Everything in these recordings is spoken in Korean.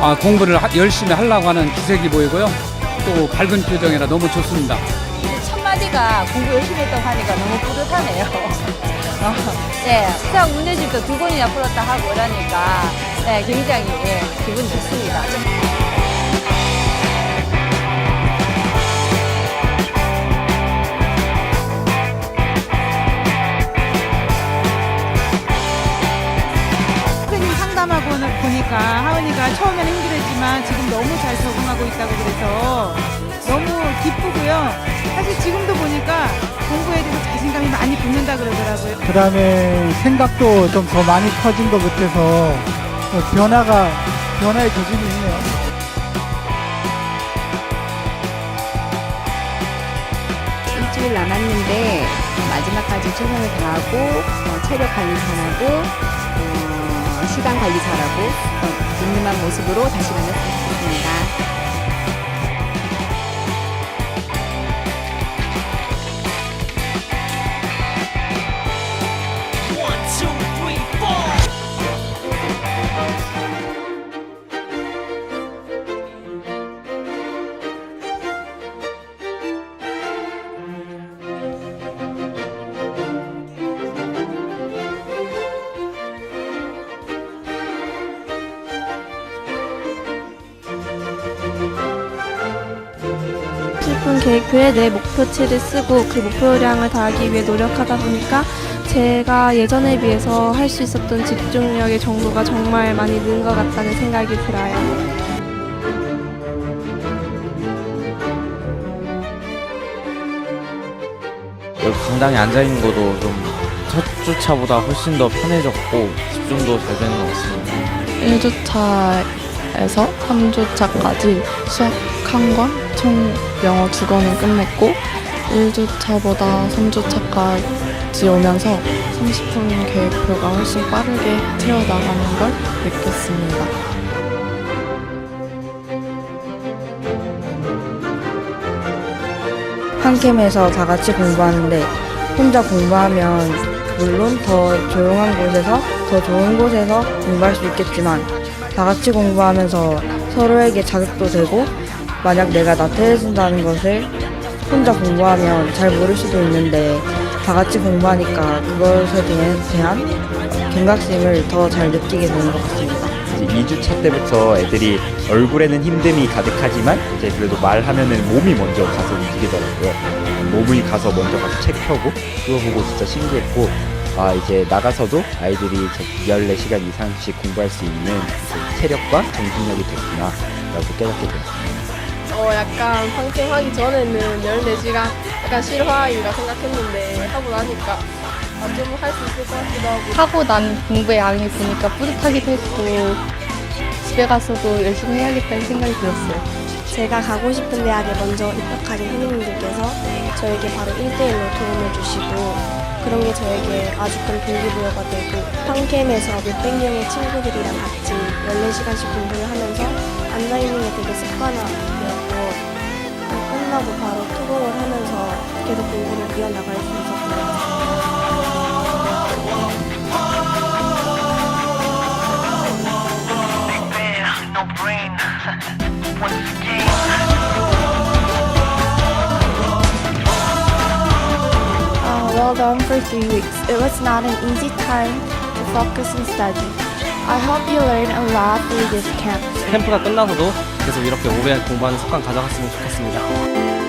아, 공부를 하- 열심히 하려고 하는 기색이 보이고요. 또 밝은 표정이라 너무 좋습니다. 첫 마디가 공부 열심히 했다고 하니까 너무 뿌듯하네요. 어, 네, 수학 문제집도 두 번이나 풀었다 하고 이러니까 네, 굉장히 예, 기분이 좋습니다. 보니까 하은이가 처음에는 힘들었지만 지금 너무 잘 적응하고 있다고 그래서 너무 기쁘고요. 사실 지금도 보니까 공부에 대해서 자신감이 많이 붙는다 그러더라고요. 그 다음에 생각도 좀 더 많이 커진 것 같아서 어, 변화가, 변화의 조짐이 있네요. 일주일 남았는데 어, 마지막까지 최선을 다하고 어, 체력 관리 잘하고 어, 시간 관리 잘하고 어, 늠름한 모습으로 다시 만났으면 좋겠습니다. 슬픈 계획표에 내 목표치를 쓰고 그 목표량을 다하기 위해 노력하다 보니까 제가 예전에 비해서 할 수 있었던 집중력의 정도가 정말 많이 는 것 같다는 생각이 들어요. 여기 강당에 앉아 있는 것도 좀 첫 주차보다 훨씬 더 편해졌고 집중도 잘 되는 것 같습니다. 1주차 에서 3주차까지 수학 한 권, 총 영어 두 권을 끝냈고 1주차보다 3주차까지 오면서 30분 계획표가 훨씬 빠르게 튀어나가는 걸 느꼈습니다. 한 캠에서 다 같이 공부하는데 혼자 공부하면 물론 더 조용한 곳에서 더 좋은 곳에서 공부할 수 있겠지만 다 같이 공부하면서 서로에게 자극도 되고 만약 내가 나태해진다는 것을 혼자 공부하면 잘 모를 수도 있는데 다 같이 공부하니까 그것에 대한, 경각심을 더 잘 느끼게 되는 것 같습니다. 이제 2주차 때부터 애들이 얼굴에는 힘듦이 가득하지만 이제 그래도 말하면은 몸이 먼저 가서 움직이더라고요. 몸이 가서 먼저 가서 책 펴고 그거 보고 진짜 신기했고 아 이제 나가서도 아이들이 저 14시간 이상씩 공부할 수 있는 체력과 정신력이 됐구나 라고 깨닫게 되었습니다. 어, 약간 방송하기 전에는 14시간 약간 실화인가 생각했는데 하고 나니까 아, 좀할수 있을 것 같기도 하고 하고 난 공부의 양이 보니까 뿌듯하기도 했고 집에 가서도 열심히 해야겠다는 생각이 들었어요. 제가 가고 싶은 대학에 먼저 입학하신 선생님들께서 저에게 바로 1대1로 도움을 주시고 그런 게 저에게 아주 큰 동기부여가 되고 팡캠에서 몇백 명의 친구들이랑 같이 14시간씩 공부를 하면서 앉아있는 게 되게 습관화되었고 끝나고 바로 토론을 하면서 계속 공부를 이어나갈 수 three weeks. It was not an easy time to focus and study. I hope you learn a lot through this camp. 캠프가 끝나서도 계속 이렇게 오래 공부하는 습관 가져갔으면 좋겠습니다.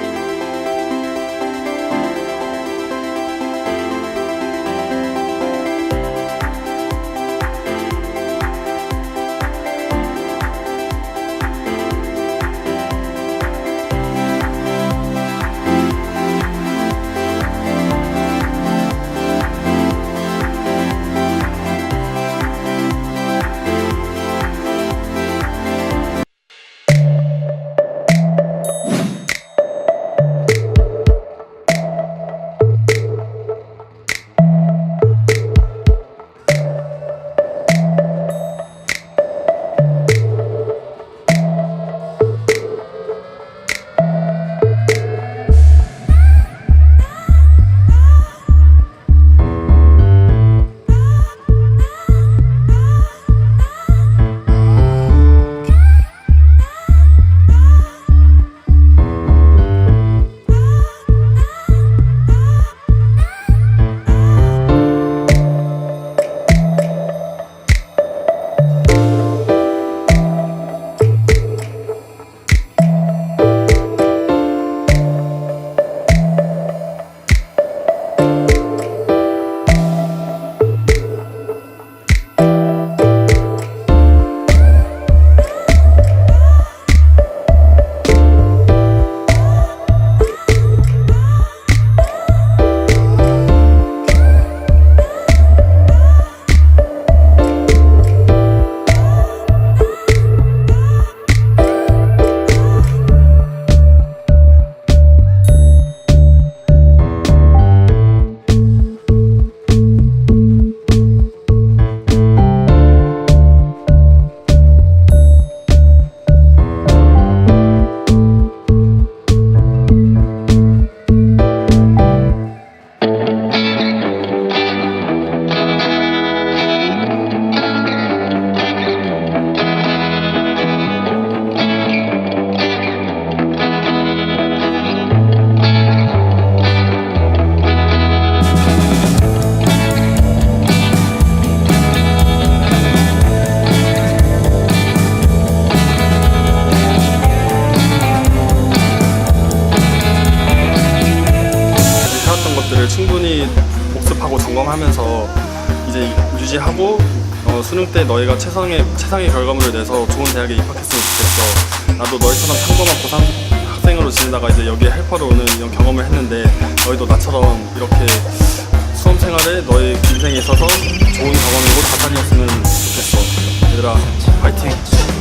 이제 유지하고 어, 수능 때 너희가 최상의 최상의 결과물을 내서 좋은 대학에 입학했으면 좋겠어. 나도 너희처럼 평범한 고3 학생으로 지내다가 이제 여기에 헬퍼로 오는 이런 경험을 했는데 너희도 나처럼 이렇게 수험 생활에 너희 인생에 있어서 좋은 경험이고 자산이었으면 좋겠어. 얘들아, 파이팅!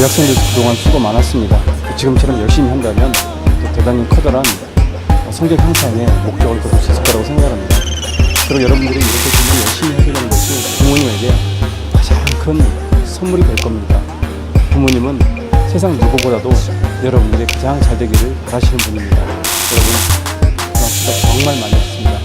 우리 학생들 그동안 수고 많았습니다. 지금처럼 열심히 한다면 또 대단히 커다란 성적 향상에 목적을 거둘 수 있을 거라고 생각합니다. 그리고 여러분들이 이렇게 공부 열심히 해주는 것이 부모님에게 가장 큰 선물이 될 겁니다. 부모님은 세상 누구보다도 여러분들이 가장 잘 되기를 바라시는 분입니다. 여러분. 정말 많이 했습니다.